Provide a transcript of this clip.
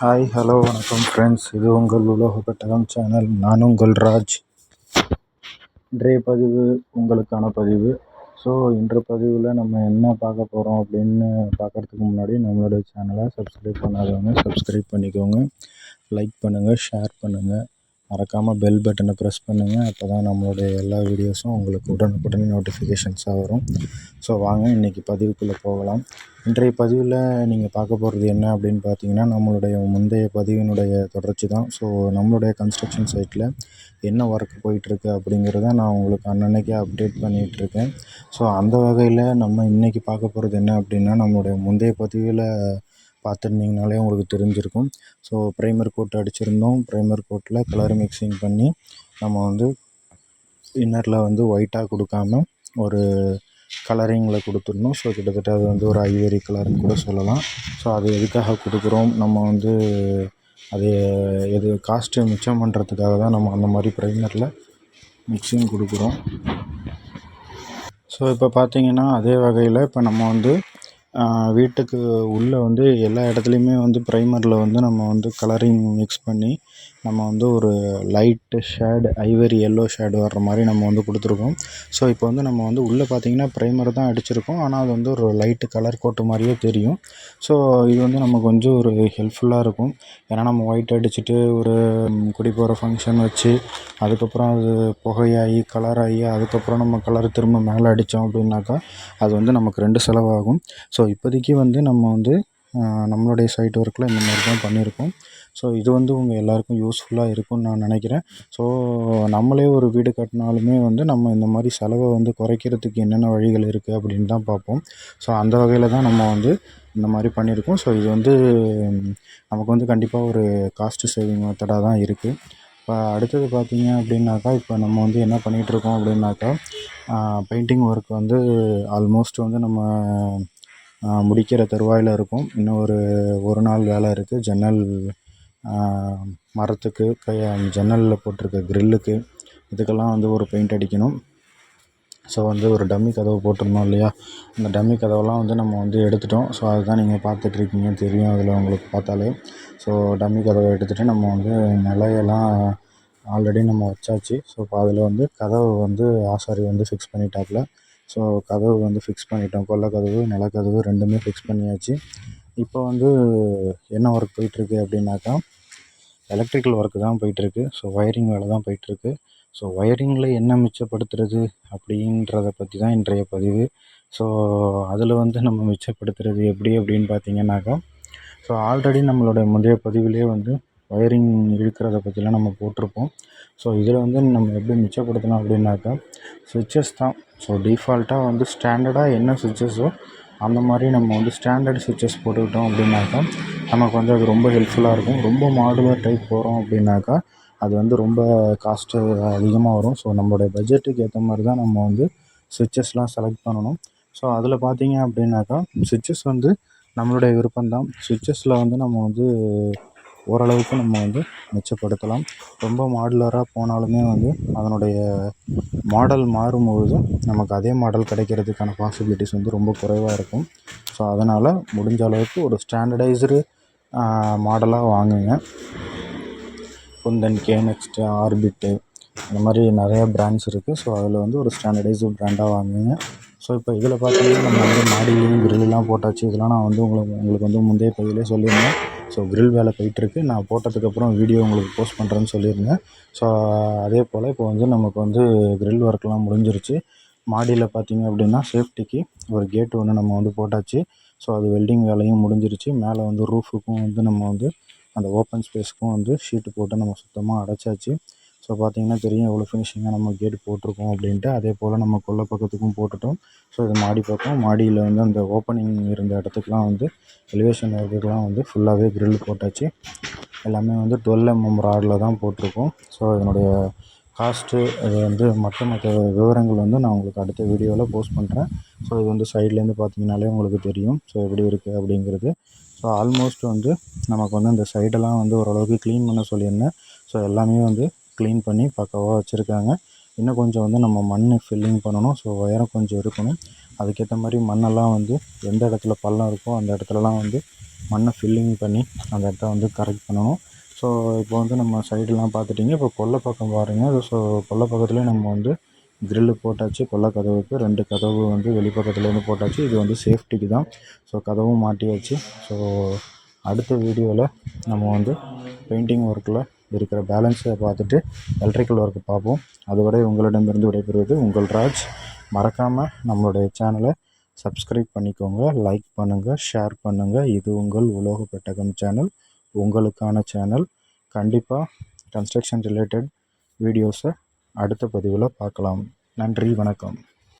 Hi hello வணக்கம் friends இது உங்கள் உலக பெட்டகம் சேனல் நான் உங்கள் ராஜ். இன்றைய பதிவு உங்களுக்கான பதிவு. ஸோ இன்று பதிவில் நம்ம என்ன பார்க்க போகிறோம் அப்படின்னு பார்க்குறதுக்கு முன்னாடி நம்மளுடைய சேனலை சப்ஸ்கிரைப் பண்ணாதவங்க சப்ஸ்கிரைப் பண்ணிக்கோங்க. லைக் பண்ணுங்கள் ஷேர் பண்ணுங்கள் மறக்காமல் பெல் பட்டனை ப்ரெஸ் பண்ணுங்கள் அப்போ தான் நம்மளுடைய எல்லா வீடியோஸும் உங்களுக்கு உடனுக்குடனே நோட்டிஃபிகேஷன்ஸாக வரும். ஸோ வாங்க இன்றைக்கி பதிவுக்குள்ளே போகலாம். இன்றைய பதிவில் நீங்கள் பார்க்க போகிறது என்ன அப்படின்னு பார்த்தீங்கன்னா நம்மளுடைய முந்தைய பதிவினுடைய தொடர்ச்சி தான். ஸோ நம்மளுடைய கன்ஸ்ட்ரக்ஷன் சைட்டில் என்ன ஒர்க் போயிட்டுருக்கு அப்படிங்கிறத நான் உங்களுக்கு அன்னன்னைக்கே அப்டேட் பண்ணிகிட்ருக்கேன் ஸோ அந்த வகையில் நம்ம இன்றைக்கி பார்க்க போகிறது என்ன அப்படின்னா நம்மளுடைய முந்தைய பதிவில் பார்த்துருந்தீங்கனாலே உங்களுக்கு தெரிஞ்சிருக்கும். ஸோ ப்ரைமர் கோட் அடிச்சிருந்தோம். ப்ரைமர் கோட்டில் கலர் மிக்சிங் பண்ணி நம்ம வந்து இன்னரில் வந்து ஒயிட்டாக கொடுக்காம ஒரு கலரிங்கில் கொடுத்துருந்தோம் ஸோ கிட்டத்தட்ட அது வந்து ஒரு ஐவரி கலர்னு கூட சொல்லலாம். ஸோ அது எதுக்காக கொடுக்குறோம்? நம்ம வந்து அது எது காஸ்ட்டு மிச்சம் பண்ணுறதுக்காக தான் நம்ம அந்த மாதிரி ப்ரைமரில் மிக்சிங் கொடுக்குறோம். ஸோ இப்போ பார்த்தீங்கன்னா அதே வகையில் இப்போ நம்ம வந்து வீட்டுக்கு உள்ளே வந்து எல்லா இடத்துலையுமே வந்து ப்ரைமரில் வந்து நம்ம வந்து கலரிங் மிக்ஸ் பண்ணி நம்ம வந்து ஒரு light shade ivory yellow shade வர்ற மாதிரி நம்ம வந்து கொடுத்துருக்கோம். ஸோ இப்போ வந்து நம்ம வந்து உள்ளே பார்த்தீங்கன்னா ப்ரைமர் தான் அடிச்சிருக்கோம். ஆனால் அது வந்து ஒரு லைட்டு கலர் கோட்டு மாதிரியே தெரியும். ஸோ இது வந்து நமக்கு கொஞ்சம் ஒரு ஹெல்ப்ஃபுல்லாக இருக்கும். ஏன்னா நம்ம ஒயிட் அடிச்சுட்டு ஒரு குடி போகிற ஃபங்க்ஷன் வச்சு அதுக்கப்புறம் அது புகையாகி கலராகி அதுக்கப்புறம் நம்ம கலர் திரும்ப மேலே அடித்தோம் அப்படின்னாக்கா அது வந்து நமக்கு ரெண்டு செலவாகும். ஸோ இப்போதைக்கு வந்து நம்ம வந்து நம்மளுடைய சைட் ஒர்க்கில் இந்த மாதிரி தான் பண்ணியிருக்கோம். ஸோ இது வந்து உங்கள் எல்லாருக்கும் யூஸ்ஃபுல்லாக இருக்கும்னு நான் நினைக்கிறேன். ஸோ நம்மளே ஒரு வீடு கட்டினாலுமே வந்து நம்ம இந்த மாதிரி செலவை வந்து குறைக்கிறதுக்கு என்னென்ன வழிகள் இருக்குது அப்படின்னு தான் பார்ப்போம். ஸோ அந்த வகையில் தான் நம்ம வந்து இந்த மாதிரி பண்ணியிருக்கோம். ஸோ இது வந்து நமக்கு வந்து கண்டிப்பாக ஒரு காஸ்ட்டு சேவிங் மெத்தடாக தான் இருக்குது இப்போ அடுத்தது பார்த்தீங்க அப்படின்னாக்கா இப்போ நம்ம வந்து என்ன பண்ணிகிட்ருக்கோம் அப்படின்னாக்கா பெயிண்டிங் ஒர்க் வந்து ஆல்மோஸ்ட் வந்து நம்ம முடிக்கிற தருவாயில் இருக்கும். இன்னும் ஒரு ஒரு நாள் வேலை இருக்குது ஜன்னல் மரத்துக்கு க ஜன்னலில் போட்டிருக்க க்ரில்லுக்கு. இதுக்கெல்லாம் வந்து ஒரு பெயிண்ட் அடிக்கணும். ஸோ வந்து ஒரு டம்மி கதவு போட்டிருந்தோம் இல்லையா? அந்த டம்மி கதவெல்லாம் வந்து நம்ம வந்து எடுத்துட்டோம். ஸோ அதுதான் நீங்கள் பார்த்துட்ருக்கீங்க. தெரியும் அதில் உங்களுக்கு பார்த்தாலே. ஸோ டம்மி கதவை எடுத்துகிட்டு நம்ம வந்து நிலையெல்லாம் ஆல்ரெடி நம்ம வச்சாச்சு. ஸோ இப்போ அதில் வந்து கதவை வந்து ஆசாரி வந்து ஃபிக்ஸ் பண்ணிட்டாப்புல. ஸோ கதவு வந்து ஃபிக்ஸ் பண்ணிட்டோம். கொல்லை கதவு நிலக்கதவு ரெண்டுமே ஃபிக்ஸ் பண்ணியாச்சு. இப்போ வந்து என்ன ஒர்க் போயிட்டுருக்கு அப்படின்னாக்கா எலக்ட்ரிக்கல் ஒர்க்கு தான் போயிட்டுருக்கு. ஸோ ஒயரிங் வேலை தான் போயிட்டுருக்கு. ஸோ ஒயரிங்கில் என்ன மிச்சப்படுத்துறது அப்படின்றத பற்றி தான் இன்றைய பதிவு. ஸோ அதில் வந்து நம்ம மிச்சப்படுத்துறது எப்படி அப்படின்னு பார்த்தீங்கன்னாக்கா ஸோ ஆல்ரெடி நம்மளோட முந்தைய பதிவிலே வந்து ஒயரிங் இழுக்கிறத பற்றிலாம் நம்ம போட்டிருப்போம். ஸோ இதில் வந்து நம்ம எப்படி மிச்சப்படுத்தலாம் அப்படின்னாக்கா சுவிட்சஸ் தான். ஸோ டிஃபால்ட்டாக வந்து ஸ்டாண்டர்டாக என்ன சுவிட்சஸோ அந்த மாதிரி நம்ம வந்து ஸ்டாண்டர்ட் சுவிட்சஸ் போட்டுக்கிட்டோம் அப்படின்னாக்கா நமக்கு வந்து அது ரொம்ப ஹெல்ப்ஃபுல்லாக இருக்கும். ரொம்ப மாடுலர் டைப் போகிறோம் அப்படின்னாக்கா அது வந்து ரொம்ப காஸ்ட்டு அதிகமாக வரும். ஸோ நம்மளுடைய பட்ஜெட்டுக்கு ஏற்ற மாதிரி தான் நம்ம வந்து சுவிட்சஸ்லாம் செலக்ட் பண்ணணும். ஸோ அதில் பார்த்தீங்க அப்படின்னாக்கா சுவிட்சஸ் வந்து நம்மளுடைய விருப்பம் தான் சுவிட்சஸில் வந்து நம்ம வந்து ஓரளவுக்கு நம்ம வந்து மிச்சப்படுத்தலாம். ரொம்ப மாடுலராக போனாலுமே வந்து அதனுடைய மாடல் மாறும்பொழுது நமக்கு அதே மாடல் கிடைக்கிறதுக்கான பாசிபிலிட்டிஸ் வந்து ரொம்ப குறைவாக இருக்கும். ஸோ அதனால் முடிஞ்ச அளவுக்கு ஒரு ஸ்டாண்டர்டைஸ்டு மாடலாக வாங்குங்க. குந்தன் கே நெக்ஸ்ட்டு ஆர்பிட்டு இந்த மாதிரி நிறைய பிராண்ட்ஸ் இருக்குது ஸோ அதில் வந்து ஒரு ஸ்டாண்டர்டைஸ்டு பிராண்டாக வாங்குங்க. ஸோ இப்போ இதில் பார்த்தீங்கன்னா நம்ம வந்து மாடிலையும் கிரில்லாம் போட்டாச்சு. இதெல்லாம் நான் வந்து உங்களுக்கு உங்களுக்கு வந்து முந்தைய பகுதியிலே சொல்லியிருந்தேன். ஸோ க்ரில் வேலை போயிட்டுருக்கு. நான் போட்டதுக்கப்புறம் வீடியோ உங்களுக்கு போஸ்ட் பண்ணுறேன்னு சொல்லியிருந்தேன். ஸோ அதே போல் இப்போ வந்து நமக்கு வந்து க்ரில் ஒர்க்லாம் முடிஞ்சிருச்சு. மாடியில் பார்த்தீங்க அப்படின்னா சேஃப்டிக்கு ஒரு கேட் ஒன்று நம்ம வந்து போட்டாச்சு. ஸோ அது வெல்டிங் வேலையும் முடிஞ்சிருச்சு. மேலே வந்து ரூஃபுக்கும் வந்து நம்ம வந்து அந்த ஓப்பன் ஸ்பேஸ்க்கும் வந்து ஷீட்டு போட்டு நம்ம சுத்தமாக அடைச்சாச்சு. ஸோ பார்த்தீங்கன்னா தெரியும் எவ்வளோ ஃபினிஷிங்காக நம்ம கேட் போட்டிருக்கோம் அப்படின்ட்டு. அதே போல் நம்ம கொல்லை பக்கத்துக்கும் போட்டுட்டோம். ஸோ இது மாடி பக்கம். மாடியில் வந்து அந்த ஓப்பனிங் இருந்த இடத்துக்குலாம் வந்து எலிவேஷன் ஒர்க்குக்கெலாம் வந்து ஃபுல்லாகவே க்ரில் போட்டாச்சு. எல்லாமே வந்து டுவெல் எம்எம் ராடில் தான் போட்டிருக்கோம். ஸோ இதனுடைய காஸ்ட்டு அது வந்து மற்ற மற்ற விவரங்கள் வந்து நான் உங்களுக்கு அடுத்த வீடியோவில் போஸ்ட் பண்ணுறேன் ஸோ இது வந்து சைட்லேருந்து பார்த்தீங்கனாலே உங்களுக்கு தெரியும். ஸோ எப்படி இருக்குது அப்படிங்கிறது. ஸோ ஆல்மோஸ்ட் வந்து நமக்கு வந்து அந்த சைடெல்லாம் வந்து ஓரளவுக்கு க்ளீன் பண்ண சொல்லியிருந்தேன். ஸோ எல்லாமே வந்து க்ளீன் பண்ணி பக்காவாக வச்சுருக்காங்க. இன்னும் கொஞ்சம் வந்து நம்ம மண் ஃபில்லிங் பண்ணணும். ஸோ உயரம் கொஞ்சம் இருக்கணும் அதுக்கேற்ற மாதிரி மண்ணெல்லாம் வந்து எந்த இடத்துல பள்ளம் இருக்கோ அந்த இடத்துலலாம் வந்து மண்ணை ஃபில்லிங் பண்ணி அந்த இடத்த வந்து கரெக்ட் பண்ணணும். ஸோ இப்போ வந்து நம்ம சைடெலாம் பார்த்துட்டிங்க. இப்போ கொல்லை பக்கம் பாருங்கள் ஸோ கொல்லை பக்கத்துலேயே நம்ம வந்து கிரில்லு போட்டாச்சு. கொல்லை கதவுக்கு ரெண்டு கதவு வந்து வெளிப்பக்கத்துலேருந்து போட்டாச்சு. இது வந்து சேஃப்டிக்கு தான். ஸோ கதவும் மாட்டியாச்சு. ஸோ அடுத்த வீடியோவில் நம்ம வந்து பெயிண்டிங் ஒர்க்கில் இருக்கிற பேலன்ஸை பார்த்துட்டு எலக்ட்ரிக்கல் ஒர்க்கு பார்ப்போம். அதுவரை உங்களிடமிருந்து விடைபெறுவது உங்கள் ராஜ். மறக்காமல் நம்மளுடைய சேனலை சப்ஸ்கிரைப் பண்ணிக்கோங்க லைக் பண்ணுங்கள் ஷேர் பண்ணுங்கள் இது உங்கள் உலோக பெட்டகம் சேனல் உங்களுக்கான சேனல் கண்டிப்பாக கன்ஸ்ட்ரக்ஷன் ரிலேட்டட் வீடியோஸை அடுத்த பதிவில் பார்க்கலாம். நன்றி வணக்கம்.